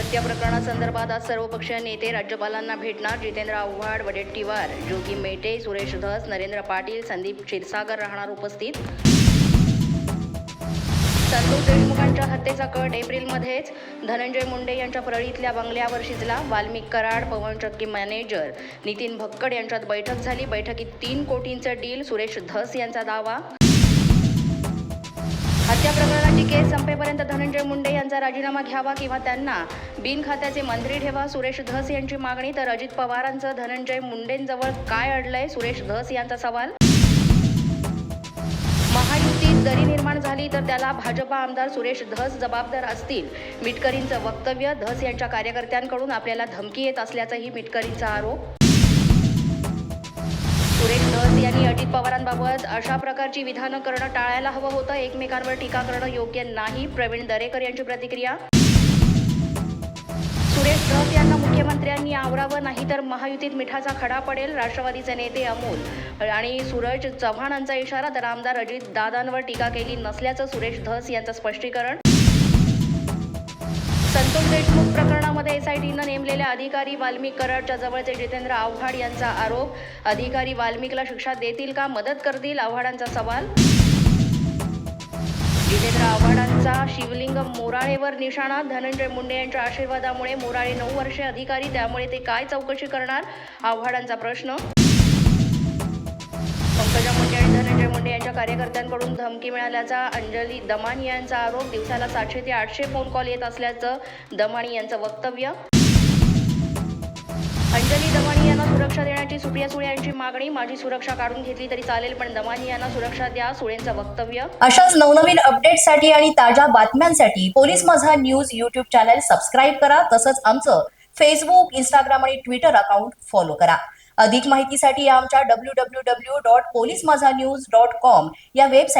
हत्या प्रकरणासंदर्भात आज सर्वपक्षीय नेते राज्यपालांना भेटणार जितेंद्र आव्हाड वडेट्टीवार जोगी मेटे सुरेश धस नरेंद्र पाटील संदीप क्षीरसागर राहणार उपस्थित. संतोष देशमुखांच्या हत्येचा कट एप्रिलमध्येच. धनंजय मुंडे यांच्या परळीतल्या बंगल्यावर शिजला वाल्मिक कराड पवन चक्की मॅनेजर. नितीन भक्कड यांच्यात बैठक झाली. बैठकीत तीन कोटींचं डील सुरेश धस यांचा दावा. हत्या प्रकरणाची केस संपेपर्यंत धनंजय मुंडे यांचा राजीनामा घ्यावा किंवा त्यांना बिनखात्याचे मंत्री ठेवा सुरेश धस यांची मागणी तर अजित पवारांचं धनंजय मुंडेंजवळ काय अडलंय? सुरेश धस यांचा सवाल. महायुतीत दरी निर्माण झाली तर त्याला भाजपा आमदार सुरेश धस जबाबदार असतील. मिटकरींचं वक्तव्य धस यांच्या कार्यकर्त्यांकडून आपल्याला धमकी येत असल्याचाही मिटकरींचा आरोप. सुरेश धस यांनी अजित पवारांबाबत अशा प्रकारची विधानं करणं टाळायला हवं होतं. एकमेकांवर टीका करणं योग्य नाही. प्रवीण दरेकर यांची प्रतिक्रिया? सुरेश धस यांना मुख्यमंत्र्यांनी आवरावं नाही तर महायुतीत मिठाचा खडा पडेल राष्ट्रवादीचे नेते अमोल आणि सूरज चव्हाणांचा इशारा तर आमदार अजित दादांवर टीका केली नसल्याचं सुरेश धस यांचं स्पष्टीकरण. संतोष देशमुख प्रकरणात एसआयटीनं नेमलेल्या अधिकारी वाल्मिक कराडच्या जवळचे जितेंद्र आव्हाड यांचा आरोप. अधिकारी वाल्मिकला शिक्षा देतील का मदत करतील? आव्हाडांचा सवाल. जितेंद्र आव्हाडांचा शिवलिंग मोराळेवर निशाणा. धनंजय मुंडे यांच्या आशीर्वादामुळे मोराळे नऊ वर्षे अधिकारी त्यामुळे ते काय चौकशी करणार? आव्हाडांचा प्रश्न. पंकजा मुंडे आणि धनंजय मुंडे यांच्या कार्यकर्त्यांकडून धमकी मिळाल्याचा अंजली दमानी यांचा आरोप. दिवसाला सातशे ते आठशे फोन कॉल येत असल्याचं दमानी यांचं वक्तव्य. अंजली दमानी यांना सुरक्षा देण्याची सुप्रिया सुळे यांची मागणी. माझी सुरक्षा काढून घेतली तरी चालेल पण दमानी यांना सुरक्षा द्या सुळेंचं वक्तव्य. अशाच नवनवीन अपडेटसाठी आणि ताज्या बातम्यांसाठी police Majha news YouTube channel subscribe करा. तसंच आमचं फेसबुक इंस्टाग्राम आणि ट्विटर अकाउंट फॉलो करा. अधिक माहितीसाठी आमच्या W W W dot police Majha news dot com या वेबसाईट